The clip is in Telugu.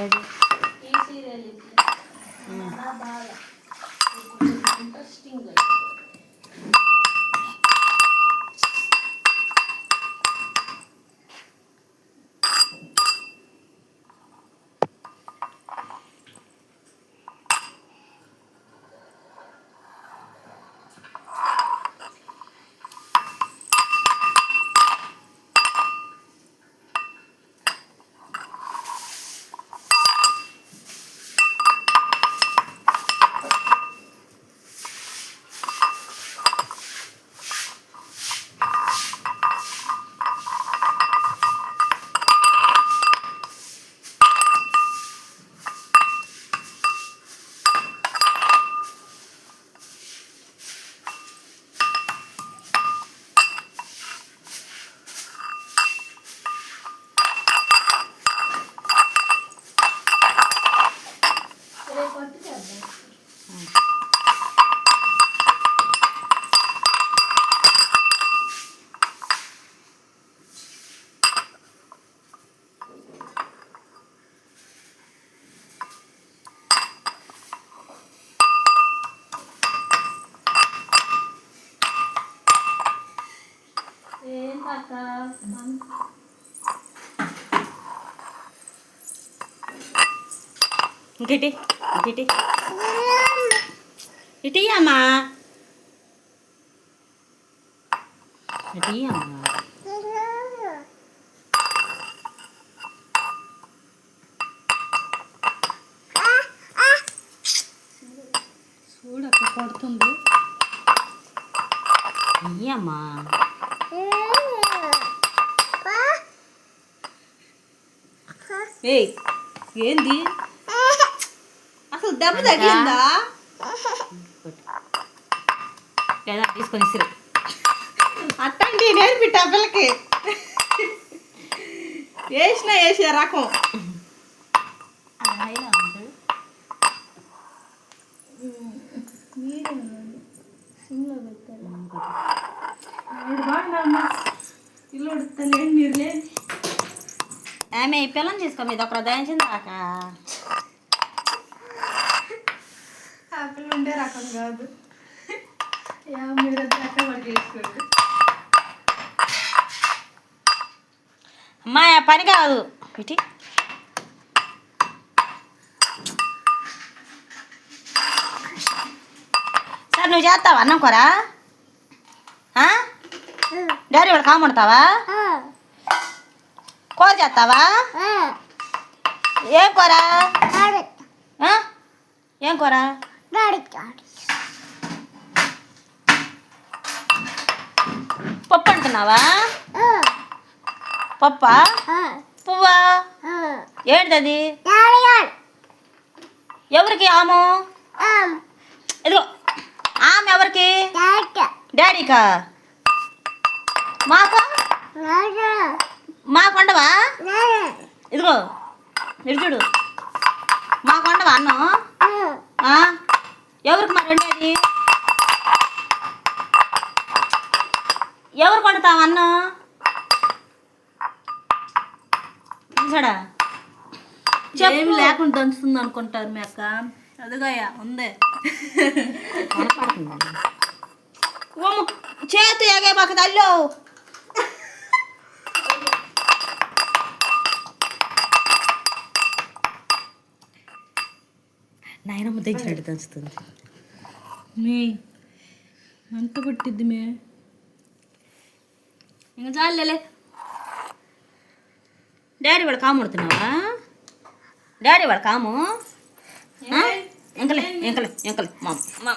ఏది ఈ సీరియల్ ఇది ఉమ్. నా బాగా ఇంట్రెస్టింగ్ ఏంటక్క ఇంకిటి? ఇంకిటి? ఇటీ అమ్మా. ఇటీ అమ్మా. చూడక్క కొడుతుంది. ఇయ్యి ఏయ్ ఏంది? అసలు దెబ్బ తగిలిందా? లేదా తీసుకొని ఇసిరు. అట్టండి నేర్పి టబ్బలకి. వేసిన వేసే రకం. సిమ్లో పెట్టాలి. ఇల్లు ఉడుతలేండి ఆమె ఈ పిల్లని తీసుకో మీద ఒక దయించింది దాక. ఆ పిల్ల ఉండే రకం కాదు. యా మీరు అమ్మా పని కాదు. ఇటీ. సార్ నువ్వు చేస్తావా అన్నం కూర? ఆ? డాడీ వాడు కామంటావా కూర చేస్తావా ఏం కూర? ఏం కూర? పప్పు అంటున్నావా? పప్పా? పువ్వా? ఏంటది? ఎవరికి ఆము? ఇదిగో ఆమె ఎవరికి? డాడీకా. మాకు? మాకు వండవా ఇదిగో ఇటు చూడు. మాకు వండవా అన్నం? ఆ? ఎవరికి మరి వండేది? ఎవరికి వండుతావు అన్నం? చూసాడా? ఏం లేకుండా దంచుతుంది అనుకుంటారు మీ అక్క. అదిగోయ్యా ఉందే. చేతు ఎగే మాకు తల్లు. నాయనమ్మ తెచ్చినట్టు దంచుతుంది. మీ అంత పట్టిద్ది మే. ఇంకా చాలులే. డాడీ వాడు కాము కొడుతున్నావా? డాడీ వాడు కాము? ఆ? ఇంకలే ఇంకలే ఇంకలే మా మా